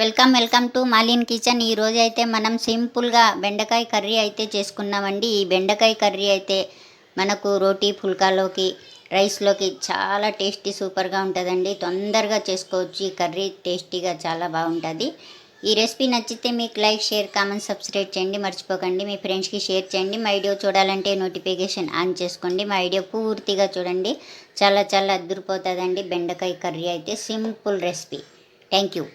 Welcome welcome to Malin kitchen. ఈరోజు అయితే మనం సింపుల్గా బెండకాయ కర్రీ అయితే చేసుకున్నామండి. ఈ బెండకాయ కర్రీ అయితే మనకు రోటీ పుల్కాలోకి రైస్లోకి చాలా టేస్టీ సూపర్గా ఉంటుందండి. తొందరగా చేసుకోవచ్చు. ఈ కర్రీ టేస్టీగా చాలా బాగుంటుంది. ఈ రెసిపీ నచ్చితే మీకు లైక్ షేర్ కామెంట్ సబ్స్క్రైబ్ చేయండి. మర్చిపోకండి. మీ ఫ్రెండ్స్కి షేర్ చేయండి. మా వీడియో చూడాలంటే నోటిఫికేషన్ ఆన్ చేసుకోండి. మా వీడియో పూర్తిగా చూడండి. చాలా చాలా అద్దరిపోతుందండి బెండకాయ కర్రీ అయితే. Simple recipe. Thank you.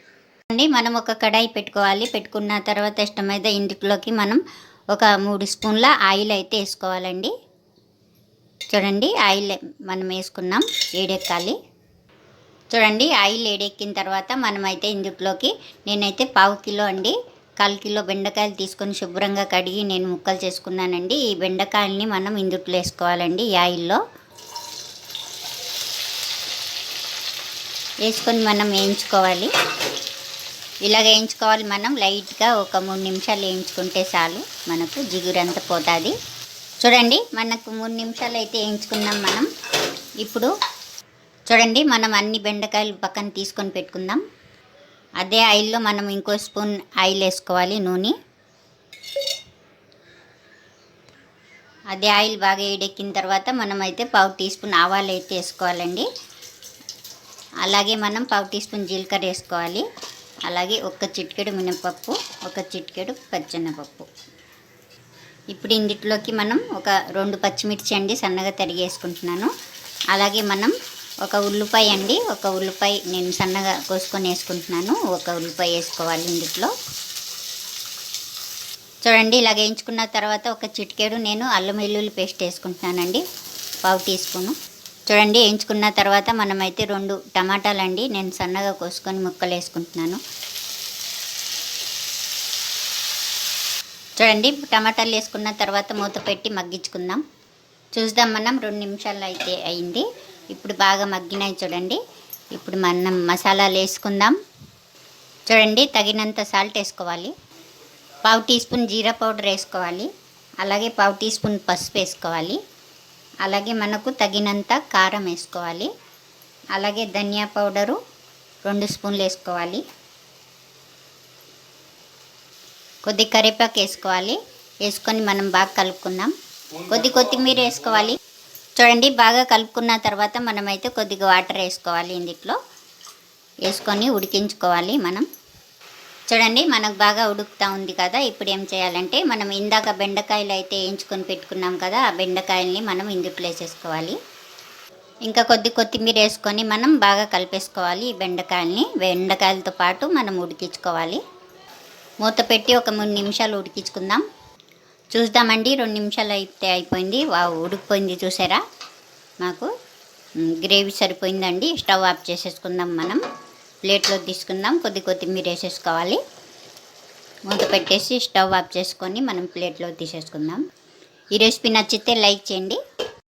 అండి మనం ఒక కడాయి పెట్టుకోవాలి. పెట్టుకున్న తర్వాత ఇష్టమైతే ఇందులోకి మనం ఒక మూడు స్పూన్ల ఆయిల్ అయితే వేసుకోవాలండి. చూడండి ఆయిల్ మనం వేసుకున్నాం వేడెక్కాలి చూడండి ఆయిల్ వేడెక్కిన తర్వాత మనమైతే ఇందులోకి నేనైతే పావు కిలో అండి కాల్ కిలో బెండకాయలు తీసుకొని శుభ్రంగా కడిగి నేను ముక్కలు చేసుకున్నానండి. ఈ బెండకాయల్ని మనం ఇందుట్లో వేసుకోవాలండి ఈ ఆయిల్లో. వేసుకొని మనం వేయించుకోవాలి. ఇలా వేయించుకోవాలి మనం. లైట్గా ఒక మూడు నిమిషాలు వేయించుకుంటే చాలు మనకు జిగురంతా పోతుంది. చూడండి మనకు మూడు నిమిషాలు అయితే వేయించుకున్నాం మనం. ఇప్పుడు చూడండి మనం అన్ని బెండకాయలు పక్కన తీసుకొని పెట్టుకుందాం. అదే ఆయిల్లో మనం ఇంకో స్పూన్ ఆయిల్ వేసుకోవాలి నూనె. అదే ఆయిల్ బాగా వేడెక్కిన తర్వాత మనం అయితే పావు టీ స్పూన్ ఆవాలు అయితే వేసుకోవాలండి. అలాగే మనం పావు టీ స్పూన్ జీలకర్ర వేసుకోవాలి. అలాగే ఒక చిటికెడు మినపప్పు ఒక చిటికెడు పచ్చెనపప్పు ఇప్పుడు ఇందులోకి మనం ఒక రెండు పచ్చిమిర్చి అండి సన్నగా తరిగి వేసుకుంటున్నాను అలాగే మనం ఒక ఉల్లిపాయ అండి ఒక ఉల్లిపాయ నేను సన్నగా కోసుకొని వేసుకుంటున్నాను. ఒక ఉల్లిపాయ వేసుకోవాలి ఇందులో చూడండి ఇలా వేయించుకున్న తర్వాత ఒక చిటికెడు నేను అల్లం వెల్లుల్లి పేస్ట్ వేసుకుంటున్నానండి. పావు టీ స్పూను. చూడండి వేయించుకున్న తర్వాత మనమైతే రెండు టమాటాలు అండి నేను సన్నగా కోసుకొని ముక్కలు వేసుకుంటున్నాను. చూడండి టమాటాలు వేసుకున్న తర్వాత మూత పెట్టి మగ్గించుకుందాం. చూద్దాం మనం రెండు నిమిషాలు అయితే అయింది. ఇప్పుడు బాగా మగ్గినాయి చూడండి. ఇప్పుడు మనం మసాలాలు వేసుకుందాం. చూడండి తగినంత సాల్ట్ వేసుకోవాలి. పావు టీ స్పూన్ జీరా పౌడర్ వేసుకోవాలి. అలాగే పావు టీ స్పూన్ పసుపు వేసుకోవాలి. అలాగే మనకు తగినంత కారం వేసుకోవాలి. అలాగే ధనియా పౌడరు రెండు స్పూన్లు వేసుకోవాలి. కొద్ది కరివేపాకు వేసుకోవాలి. వేసుకొని మనం బాగా కలుపుకుందాం. కొద్ది కొత్తిమీర వేసుకోవాలి. చూడండి బాగా కలుపుకున్న తర్వాత మనమైతే కొద్దిగా వాటర్ వేసుకోవాలి ఇందులో. వేసుకొని ఉడికించుకోవాలి మనం. చూడండి మనకు బాగా ఉడుకుతూ ఉంది కదా. ఇప్పుడు ఏం చేయాలంటే మనం ఇందాక బెండకాయలు అయితే వేయించుకొని పెట్టుకున్నాం కదా ఆ బెండకాయల్ని మనం ఇందుట్లో వేసేసుకోవాలి ఇంకా కొద్ది కొత్తిమీర వేసుకొని మనం బాగా కలిపేసుకోవాలి ఈ బెండకాయల్ని. బెండకాయలతో పాటు మనం ఉడికించుకోవాలి. మూత పెట్టి ఒక మూడు నిమిషాలు ఉడికించుకుందాం. చూద్దామండి రెండు నిమిషాలు అయితే అయిపోయింది. వా ఉడికిపోయింది చూసారా? మాకు గ్రేవీ సరిపోయిందండి. స్టవ్ ఆఫ్ చేసేసుకుందాం మనం. ప్లేట్లో తీసుకుందాం. కొద్ది కొత్తిమీర వేసేసుకోవాలి. మూత పెట్టేసి స్టవ్ ఆఫ్ చేసుకొని మనం ప్లేట్లో తీసేసుకుందాం. ఈ రెసిపీ నచ్చితే లైక్ చేయండి.